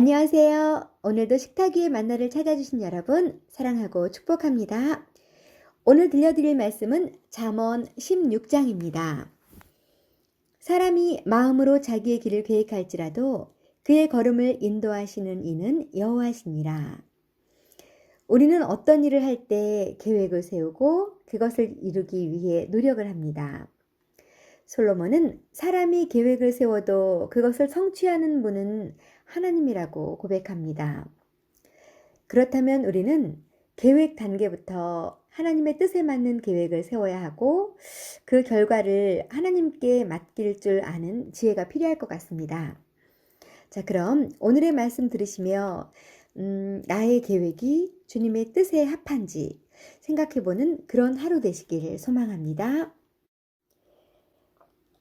안녕하세요. 오늘도 식탁 위의 만나를 찾아주신 여러분 사랑하고 축복합니다. 오늘 들려드릴 말씀은 잠언 16장입니다. 사람이 마음으로 자기의 길을 계획할지라도 그의 걸음을 인도하시는 이는 여호와시니라. 우리는 어떤 일을 할 때 계획을 세우고 그것을 이루기 위해 노력을 합니다. 솔로몬은 사람이 계획을 세워도 그것을 성취하는 분은 하나님이라고 고백합니다. 그렇다면 우리는 계획 단계부터 하나님의 뜻에 맞는 계획을 세워야 하고 그 결과를 하나님께 맡길 줄 아는 지혜가 필요할 것 같습니다. 자, 그럼 오늘의 말씀 들으시며 음, 나의 계획이 주님의 뜻에 합한지 생각해보는 그런 하루 되시길 소망합니다.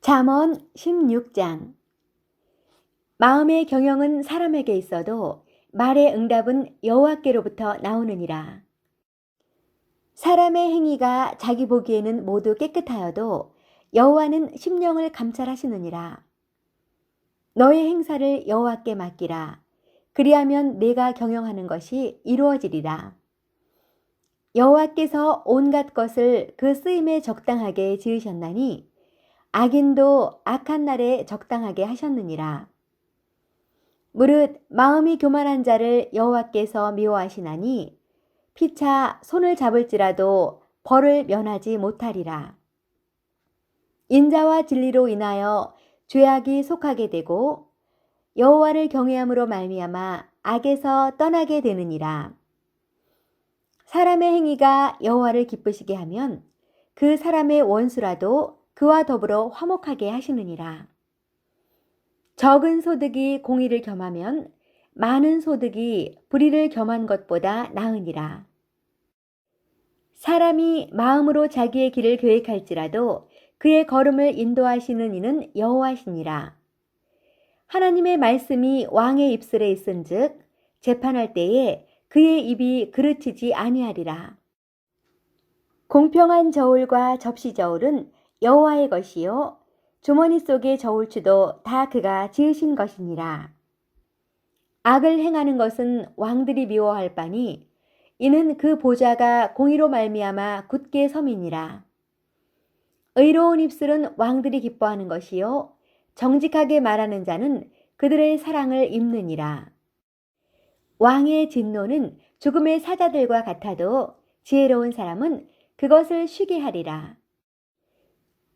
잠언 16장 마음의 경영은 사람에게 있어도 말의 응답은 여호와께로부터 나오느니라. 사람의 행위가 자기 보기에는 모두 깨끗하여도 여호와는 심령을 감찰하시느니라. 너의 행사를 여호와께 맡기라. 그리하면 내가 경영하는 것이 이루어지리라. 여호와께서 온갖 것을 그 쓰임에 적당하게 지으셨나니 악인도 악한 날에 적당하게 하셨느니라. 무릇 마음이 교만한 자를 여호와께서 미워하시나니 피차 손을 잡을지라도 벌을 면하지 못하리라. 인자와 진리로 인하여 죄악이 속하게 되고 여호와를 경외함으로 말미암아 악에서 떠나게 되느니라. 사람의 행위가 여호와를 기쁘시게 하면 그 사람의 원수라도 그와 더불어 화목하게 하시느니라. 적은 소득이 공의를 겸하면 많은 소득이 불의를 겸한 것보다 나으니라. 사람이 마음으로 자기의 길을 계획할지라도 그의 걸음을 인도하시는 이는 여호와시니라. 하나님의 말씀이 왕의 입술에 있은즉 재판할 때에 그의 입이 그르치지 아니하리라. 공평한 저울과 접시 저울은 여호와의 것이요 주머니 속의 저울추도 다 그가 지으신 것이니라. 악을 행하는 것은 왕들이 미워할 바니 이는 그 보좌가 공의로 말미암아 굳게 섬이니라. 의로운 입술은 왕들이 기뻐하는 것이요 정직하게 말하는 자는 그들의 사랑을 입느니라. 왕의 진노는 죽음의 사자들과 같아도 지혜로운 사람은 그것을 쉬게 하리라.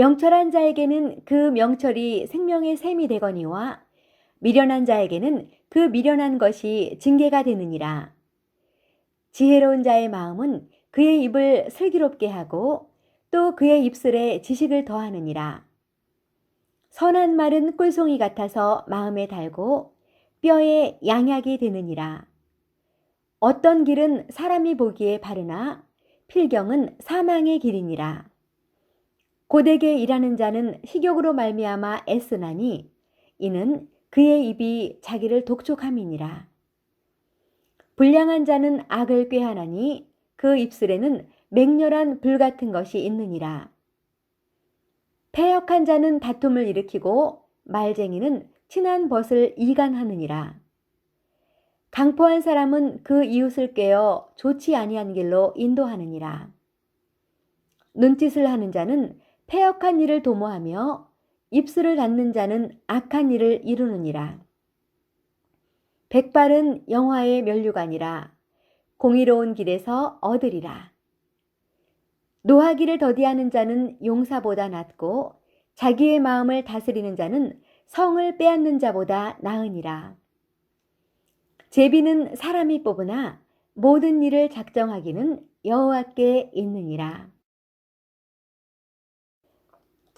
명철한 자에게는 그 명철이 생명의 샘이 되거니와 미련한 자에게는 그 미련한 것이 징계가 되느니라. 지혜로운 자의 마음은 그의 입을 슬기롭게 하고 또 그의 입술에 지식을 더하느니라. 선한 말은 꿀송이 같아서 마음에 달고 뼈에 양약이 되느니라. 어떤 길은 사람이 보기에 바르나 필경은 사망의 길이니라. 고되게 일하는 자는 식욕으로 말미암아 애쓰나니 이는 그의 입이 자기를 독촉함이니라. 불량한 자는 악을 꾀하나니 그 입술에는 맹렬한 불 같은 것이 있느니라. 패역한 자는 다툼을 일으키고 말쟁이는 친한 벗을 이간하느니라. 강포한 사람은 그 이웃을 꿰어 좋지 아니한 길로 인도하느니라. 눈짓을 하는 자는 패역한 일을 도모하며 입술을 닫는 자는 악한 일을 이루느니라. 백발은 영화의 면류관이라 공의로운 길에서 얻으리라. 노하기를 더디하는 자는 용사보다 낫고 자기의 마음을 다스리는 자는 성을 빼앗는 자보다 나으니라. 제비는 사람이 뽑으나 모든 일을 작정하기는 여호와께 있느니라.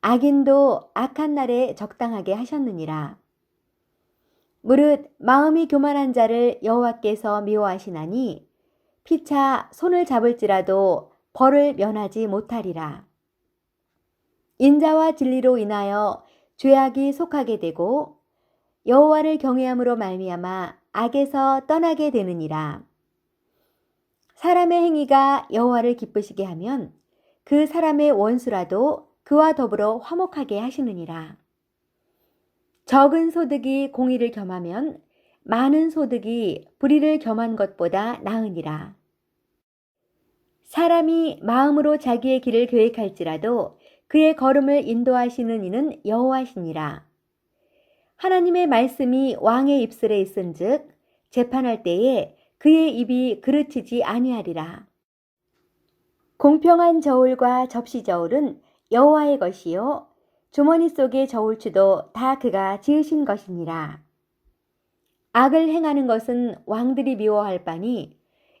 악인도 악한 날에 적당하게 하셨느니라. 무릇 마음이 교만한 자를 여호와께서 미워하시나니 피차 손을 잡을지라도 벌을 면하지 못하리라. 인자와 진리로 인하여 죄악이 속하게 되고 여호와를 경외함으로 말미암아 악에서 떠나게 되느니라. 사람의 행위가 여호와를 기쁘시게 하면 그 사람의 원수라도 그와 더불어 화목하게 하시느니라. 적은 소득이 공의를 겸하면 많은 소득이 불의를 겸한 것보다 나으니라. 사람이 마음으로 자기의 길을 계획할지라도 그의 걸음을 인도하시는 이는 여호와시니라. 하나님의 말씀이 왕의 입술에 있은즉 재판할 때에 그의 입이 그르치지 아니하리라. 공평한 저울과 접시 저울은 여호와의 것이요 주머니 속의 저울추도 다 그가 지으신 것이니라. 악을 행하는 것은 왕들이 미워할 바니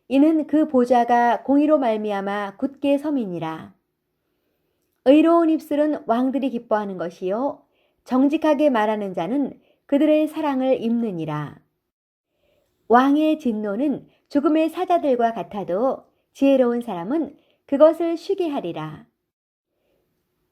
이는 그 보좌가 공의로 말미암아 굳게 섬이니라. 의로운 입술은 왕들이 기뻐하는 것이요 정직하게 말하는 자는 그들의 사랑을 입느니라. 왕의 진노는 죽음의 사자들과 같아도 지혜로운 사람은 그것을 쉬게 하리라.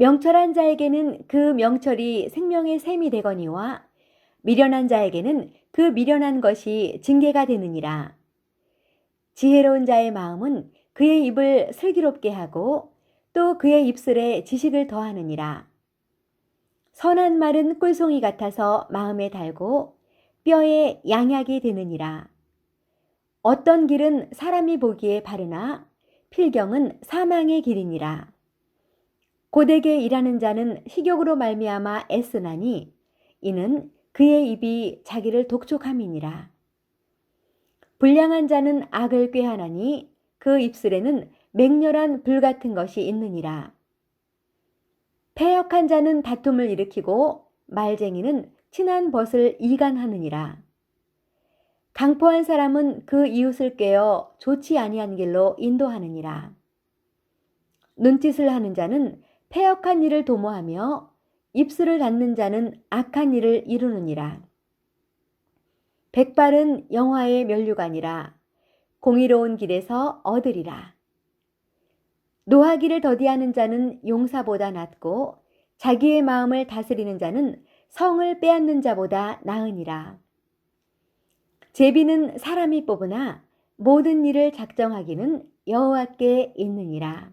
명철한 자에게는 그 명철이 생명의 샘이 되거니와 미련한 자에게는 그 미련한 것이 징계가 되느니라. 지혜로운 자의 마음은 그의 입을 슬기롭게 하고 또 그의 입술에 지식을 더하느니라. 선한 말은 꿀송이 같아서 마음에 달고 뼈에 양약이 되느니라. 어떤 길은 사람이 보기에 바르나 필경은 사망의 길이니라. 고되게 일하는 자는 식욕으로 말미암아 애쓰나니 이는 그의 입이 자기를 독촉함이니라. 불량한 자는 악을 꾀하나니 그 입술에는 맹렬한 불 같은 것이 있느니라. 패역한 자는 다툼을 일으키고 말쟁이는 친한 벗을 이간하느니라. 강포한 사람은 그 이웃을 꿰어 좋지 아니한 길로 인도하느니라. 눈짓을 하는 자는 패역한 일을 도모하며 입술을 닫는 자는 악한 일을 이루느니라. 백발은 영화의 면류관이라 공의로운 길에서 얻으리라. 노하기를 더디하는 자는 용사보다 낫고 자기의 마음을 다스리는 자는 성을 빼앗는 자보다 나으니라. 제비는 사람이 뽑으나 모든 일을 작정하기는 여호와께 있느니라.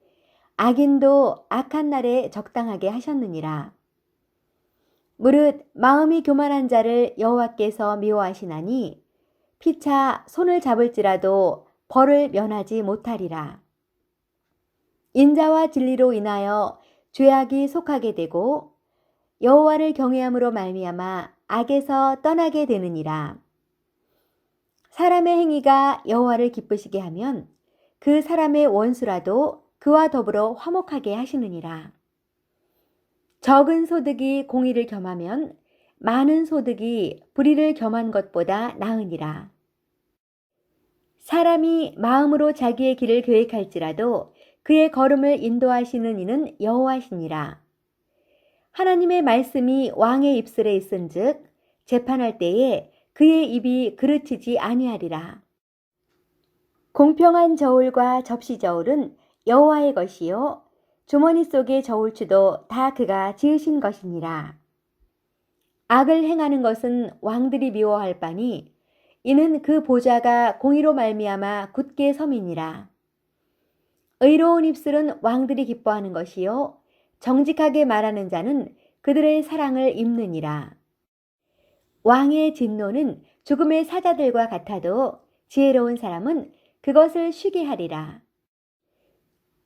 악인도 악한 날에 적당하게 하셨느니라. 무릇 마음이 교만한 자를 여호와께서 미워하시나니 피차 손을 잡을지라도 벌을 면하지 못하리라. 인자와 진리로 인하여 죄악이 속하게 되고 여호와를 경외함으로 말미암아 악에서 떠나게 되느니라. 사람의 행위가 여호와를 기쁘시게 하면 그 사람의 원수라도 그와 더불어 화목하게 하시느니라. 적은 소득이 공의를 겸하면 많은 소득이 불의를 겸한 것보다 나으니라. 사람이 마음으로 자기의 길을 계획할지라도 그의 걸음을 인도하시는 이는 여호와시니라. 하나님의 말씀이 왕의 입술에 있은즉 재판할 때에 그의 입이 그르치지 아니하리라. 공평한 저울과 접시 저울은 여호와의 것이요 주머니 속의 저울추도 다 그가 지으신 것이니라. 악을 행하는 것은 왕들이 미워할 바니 이는 그 보좌가 공의로 말미암아 굳게 섬이니라. 의로운 입술은 왕들이 기뻐하는 것이요 정직하게 말하는 자는 그들의 사랑을 입느니라. 왕의 진노는 죽음의 사자들과 같아도 지혜로운 사람은 그것을 쉬게 하리라.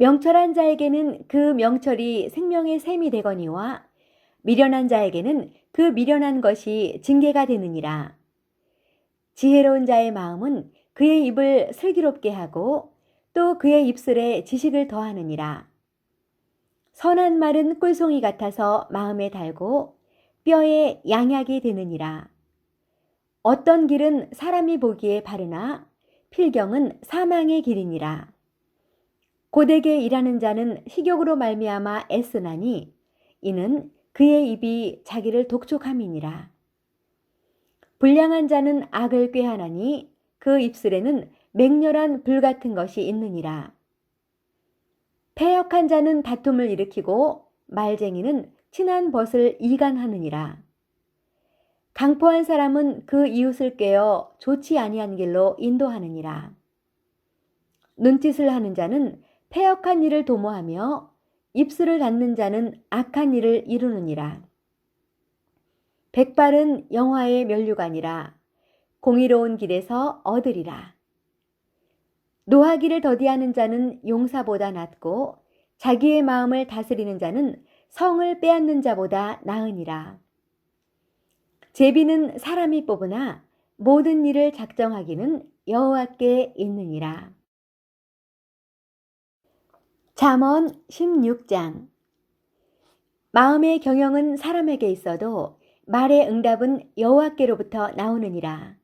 명철한 자에게는 그 명철이 생명의 샘이 되거니와 미련한 자에게는 그 미련한 것이 징계가 되느니라. 지혜로운 자의 마음은 그의 입을 슬기롭게 하고 또 그의 입술에 지식을 더하느니라. 선한 말은 꿀송이 같아서 마음에 달고 뼈에 양약이 되느니라. 어떤 길은 사람이 보기에 바르나 필경은 사망의 길이니라. 고되게 일하는 자는 식욕으로 말미암아 애쓰나니 이는 그의 입이 자기를 독촉함이니라. 불량한 자는 악을 꾀하나니 그 입술에는 맹렬한 불 같은 것이 있느니라. 패역한 자는 다툼을 일으키고 말쟁이는 친한 벗을 이간하느니라. 강포한 사람은 그 이웃을 꿰어 좋지 아니한 길로 인도하느니라. 눈짓을 하는 자는 패역한 일을 도모하며 입술을 닫는 자는 악한 일을 이루느니라. 백발은 영화의 면류관이라 공의로운 길에서 얻으리라. 노하기를 더디하는 자는 용사보다 낫고 자기의 마음을 다스리는 자는 성을 빼앗는 자보다 나으니라. 제비는 사람이 뽑으나 모든 일을 작정하기는 여호와께 있느니라. 잠언 16장 마음의 경영은 사람에게 있어도 말의 응답은 여호와께로부터 나오느니라.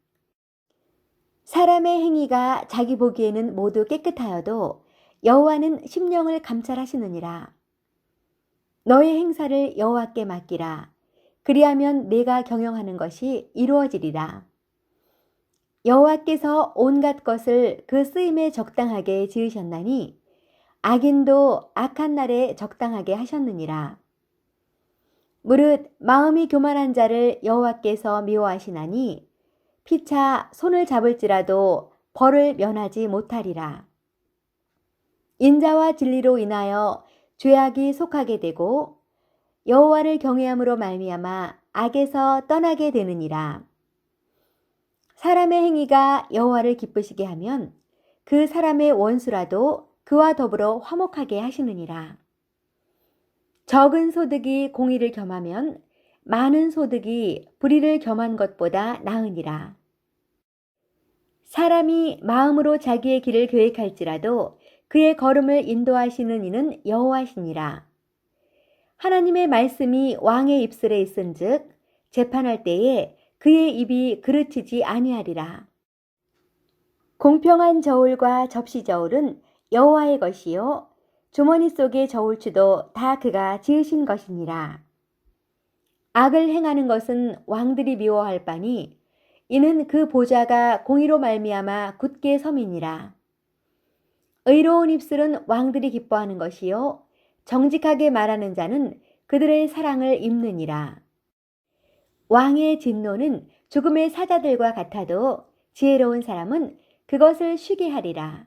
사람의 행위가 자기 보기에는 모두 깨끗하여도 여호와는 심령을 감찰하시느니라. 너의 행사를 여호와께 맡기라. 그리하면 내가 경영하는 것이 이루어지리라. 여호와께서 온갖 것을 그 쓰임에 적당하게 지으셨나니 악인도 악한 날에 적당하게 하셨느니라. 무릇 마음이 교만한 자를 여호와께서 미워하시나니 피차 손을 잡을지라도 벌을 면하지 못하리라. 인자와 진리로 인하여 죄악이 속하게 되고 여호와를 경외함으로 말미암아 악에서 떠나게 되느니라. 사람의 행위가 여호와를 기쁘시게 하면 그 사람의 원수라도 그와 더불어 화목하게 하시느니라. 적은 소득이 공의를 겸하면 많은 소득이 불의를 겸한 것보다 나으니라. 사람이 마음으로 자기의 길을 계획할지라도 그의 걸음을 인도하시는 이는 여호와시니라. 하나님의 말씀이 왕의 입술에 있은즉 재판할 때에 그의 입이 그르치지 아니하리라. 공평한 저울과 접시 저울은 여호와의 것이요 주머니 속의 저울추도 다 그가 지으신 것이니라. 악을 행하는 것은 왕들이 미워할 바니 이는 그 보좌가 공의로 말미암아 굳게 섬이니라. 의로운 입술은 왕들이 기뻐하는 것이요 정직하게 말하는 자는 그들의 사랑을 입느니라. 왕의 진노는 죽음의 사자들과 같아도 지혜로운 사람은 그것을 쉬게 하리라.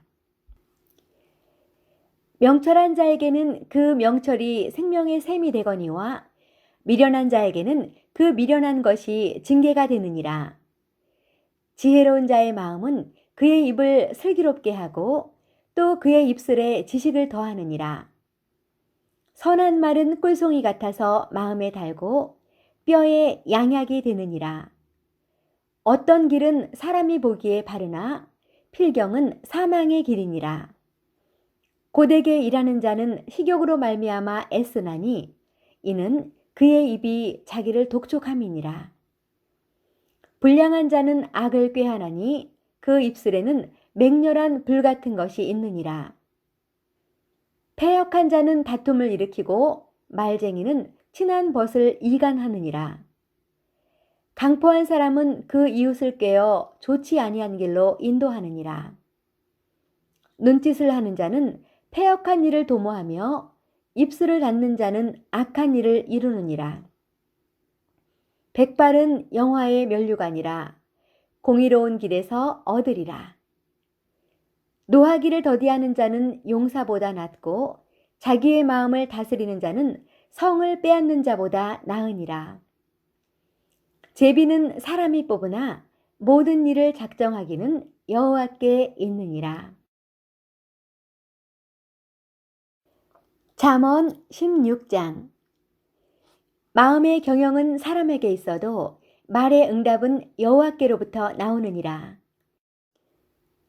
명철한 자에게는 그 명철이 생명의 샘이 되거니와 미련한 자에게는 그 미련한 것이 징계가 되느니라. 지혜로운 자의 마음은 그의 입을 슬기롭게 하고 또 그의 입술에 지식을 더하느니라. 선한 말은 꿀송이 같아서 마음에 달고 뼈에 양약이 되느니라. 어떤 길은 사람이 보기에 바르나 필경은 사망의 길이니라. 고되게 일하는 자는 식욕으로 말미암아 애쓰나니 이는 그의 입이 자기를 독촉함이니라. 불량한 자는 악을 꾀하나니 그 입술에는 맹렬한 불 같은 것이 있느니라. 패역한 자는 다툼을 일으키고 말쟁이는 친한 벗을 이간하느니라. 강포한 사람은 그 이웃을 꿰어 좋지 아니한 길로 인도하느니라. 눈짓을 하는 자는 패역한 일을 도모하며 입술을 닫는 자는 악한 일을 이루느니라. 백발은 영화의 면류관이라 공의로운 길에서 얻으리라. 노하기를 더디하는 자는 용사보다 낫고 자기의 마음을 다스리는 자는 성을 빼앗는 자보다 나으니라. 제비는 사람이 뽑으나 모든 일을 작정하기는 여호와께 있느니라. 잠언 16장 마음의 경영은 사람에게 있어도 말의 응답은 여호와께로부터 나오느니라.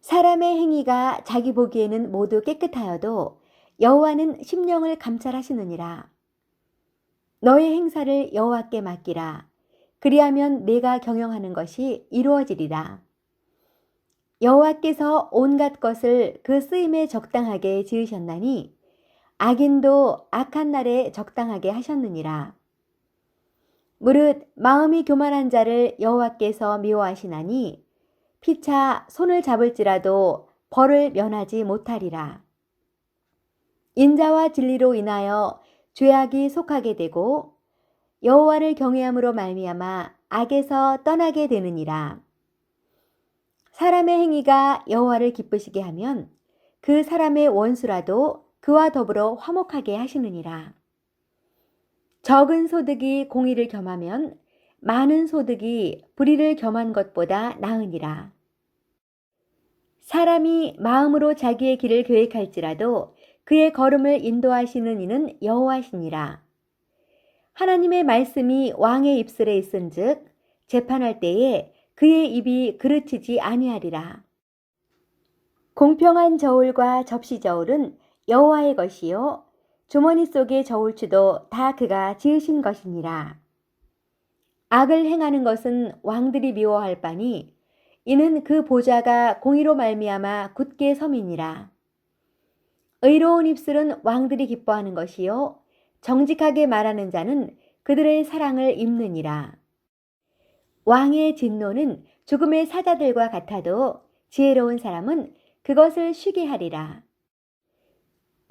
사람의 행위가 자기 보기에는 모두 깨끗하여도 여호와는 심령을 감찰하시느니라. 너의 행사를 여호와께 맡기라. 그리하면 내가 경영하는 것이 이루어지리라. 여호와께서 온갖 것을 그 쓰임에 적당하게 지으셨나니 악인도 악한 날에 적당하게 하셨느니라. 무릇 마음이 교만한 자를 여호와께서 미워하시나니 피차 손을 잡을지라도 벌을 면하지 못하리라. 인자와 진리로 인하여 죄악이 속하게 되고 여호와를 경외함으로 말미암아 악에서 떠나게 되느니라. 사람의 행위가 여호와를 기쁘시게 하면 그 사람의 원수라도 그와 더불어 화목하게 하시느니라. 적은 소득이 공의를 겸하면 많은 소득이 불의를 겸한 것보다 나으니라. 사람이 마음으로 자기의 길을 계획할지라도 그의 걸음을 인도하시는 이는 여호와시니라. 하나님의 말씀이 왕의 입술에 있은즉 재판할 때에 그의 입이 그르치지 아니하리라. 공평한 저울과 접시 저울은 여호와의 것이요 주머니 속의 저울추도 다 그가 지으신 것이니라. 악을 행하는 것은 왕들이 미워할 바니 이는 그 보좌가 공의로 말미암아 굳게 섬이니라. 의로운 입술은 왕들이 기뻐하는 것이요 정직하게 말하는 자는 그들의 사랑을 입느니라. 왕의 진노는 죽음의 사자들과 같아도 지혜로운 사람은 그것을 쉬게 하리라.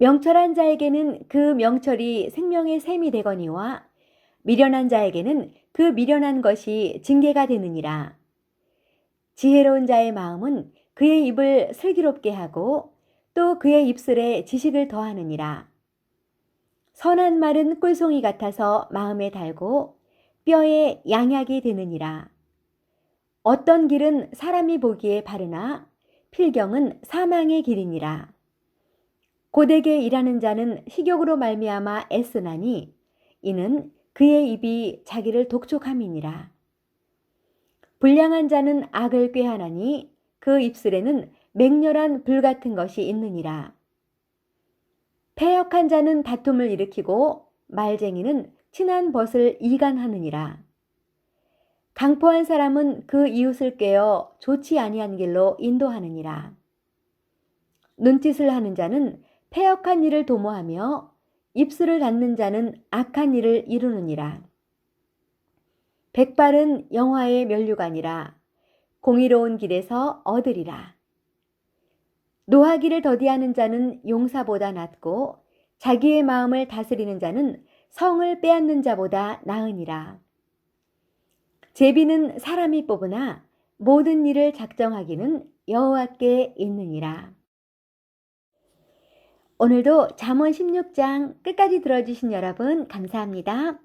명철한 자에게는 그 명철이 생명의 샘이 되거니와 미련한 자에게는 그 미련한 것이 징계가 되느니라. 지혜로운 자의 마음은 그의 입을 슬기롭게 하고 또 그의 입술에 지식을 더하느니라. 선한 말은 꿀송이 같아서 마음에 달고 뼈에 양약이 되느니라. 어떤 길은 사람이 보기에 바르나 필경은 사망의 길이니라. 고되게 일하는 자는 식욕으로 말미암아 애쓰나니 이는 그의 입이 자기를 독촉함이니라. 불량한 자는 악을 꾀하나니 그 입술에는 맹렬한 불 같은 것이 있느니라. 패역한 자는 다툼을 일으키고 말쟁이는 친한 벗을 이간하느니라. 강포한 사람은 그 이웃을 꿰어 좋지 아니한 길로 인도하느니라. 눈짓을 하는 자는 패역한 일을 도모하며 입술을 닫는 자는 악한 일을 이루느니라. 백발은 영화의 면류관이라 공의로운 길에서 얻으리라. 노하기를 더디하는 자는 용사보다 낫고 자기의 마음을 다스리는 자는 성을 빼앗는 자보다 나으니라. 제비는 사람이 뽑으나 모든 일을 작정하기는 여호와께 있느니라. 오늘도 잠언 16장 끝까지 들어주신 여러분 감사합니다.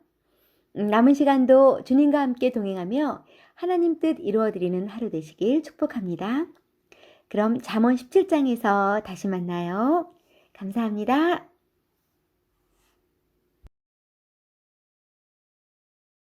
음, 남은 시간도 주님과 함께 동행하며 하나님 뜻 이루어드리는 하루 되시길 축복합니다. 그럼 잠언 17장에서 다시 만나요. 감사합니다.